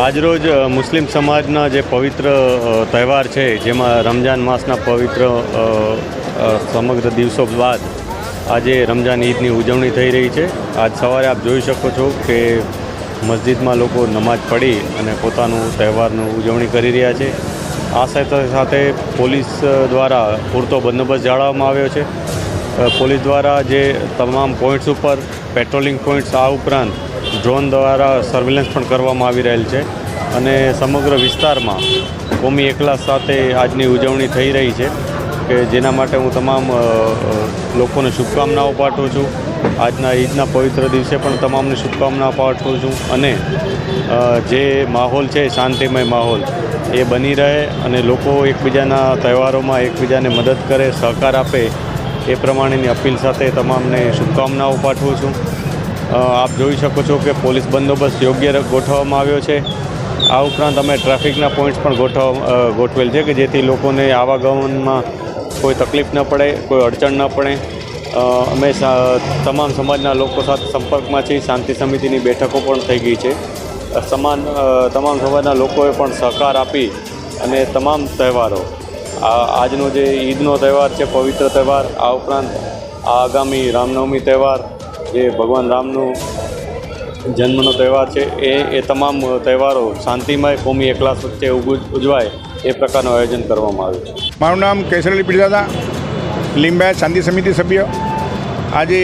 આજરોજ મુસ્લિમ સમાજના જે પવિત્ર તહેવાર છે, જેમાં રમજાન માસના પવિત્ર સમગ્ર દિવસો બાદ આજે રમજાન ઈદની ઉજવણી થઈ રહી છે. આજ સવારે આપ જોઈ શકો છો કે મસ્જિદમાં લોકો નમાજ પઢી અને પોતાનું તહેવારનું ઉજવણી કરી રહ્યા છે. આ સાથે સાથે પોલીસ દ્વારા પૂરતો બંદોબસ્ત જાળવવામાં આવ્યો છે. પોલીસ દ્વારા જે તમામ પોઈન્ટ્સ ઉપર પેટ્રોલિંગ પોઈન્ટ્સ આ ઉપરાંત ડ્રોન દ્વારા સર્વેલન્સ પણ કરવામાં આવી રહેલ છે અને સમગ્ર વિસ્તારમાં કોમી એકલા સાથે આજની ઉજવણી થઈ રહી છે કે જેના માટે હું તમામ લોકોને શુભકામનાઓ પાઠવું છું. આજના ઈદના પવિત્ર દિવસે પણ તમામને શુભકામનાઓ પાઠવું છું અને જે માહોલ છે, શાંતિમય માહોલ, એ બની રહે અને લોકો એકબીજાના તહેવારોમાં એકબીજાને મદદ કરે, સહકાર આપે એ પ્રમાણેની અપીલ સાથે તમામને શુભકામનાઓ પાઠવું છું. આપ જોઈ શકો છો કે પોલીસ બંદોબસ્ત યોગ્ય ગોઠવવામાં આવ્યો છે. આ ઉપરાંત અમે ટ્રાફિકના પોઈન્ટ્સ પણ ગોઠવ ગોઠવેલ છે કે જેથી લોકોને આવાગમનમાં કોઈ તકલીફ ન પડે, કોઈ અડચણ ન પડે. અમે તમામ સમાજના લોકો સાથે સંપર્કમાં છીએ, શાંતિ સમિતિની બેઠકો પણ થઈ ગઈ છે. સમાન તમામ સમાજના લોકોએ પણ સહકાર આપી અને તમામ તહેવારો આ આજનો જે ઈદનો તહેવાર છે, પવિત્ર તહેવાર, આ ઉપરાંત આ આગામી રામનવમી તહેવાર, જે ભગવાન રામનું જન્મનો તહેવાર છે, એ એ તમામ તહેવારો શાંતિમય, કોમી એકલાસ વચ્ચે ઉજવાય એ પ્રકારનું આયોજન કરવામાં આવ્યું છે. મારું નામ કેસરલી પીરદાદા લિંબાયત શાંતિ સમિતિ સભ્ય. આજે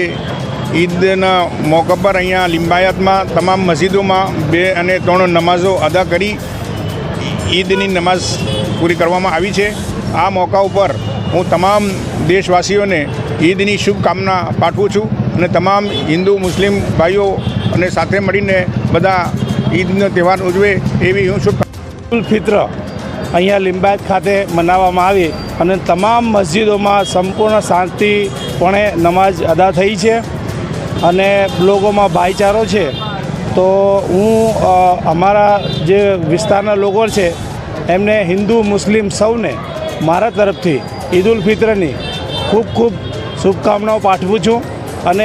ઈદના મોકા પર અહીંયા લિંબાયતમાં તમામ મસ્જિદોમાં બે અને ત્રણ નમાઝો અદા કરી ઈદની નમાઝ પૂરી કરવામાં આવી છે. આ મોકા ઉપર હું તમામ દેશવાસીઓને ઈદની શુભકામના પાઠવું છું અને તમામ હિન્દુ, મુસ્લિમ ભાઈઓ અને સાથે મળીને બધા ઈદનો તહેવાર ઉજવે એવી હું શુભ ફિત્ર અહીંયા લિંબાયત ખાતે મનાવવામાં આવી અને તમામ મસ્જિદોમાં સંપૂર્ણ શાંતિપણે નમાઝ અદા થઈ છે અને લોકોમાં ભાઈચારો છે. તો હું અમારા જે વિસ્તારના લોકો છે, એમને હિન્દુ, મુસ્લિમ સૌને મારા તરફથી ઈદ ઉલ ફિત્રની ખૂબ ખૂબ શુભકામનાઓ પાઠવું છું અને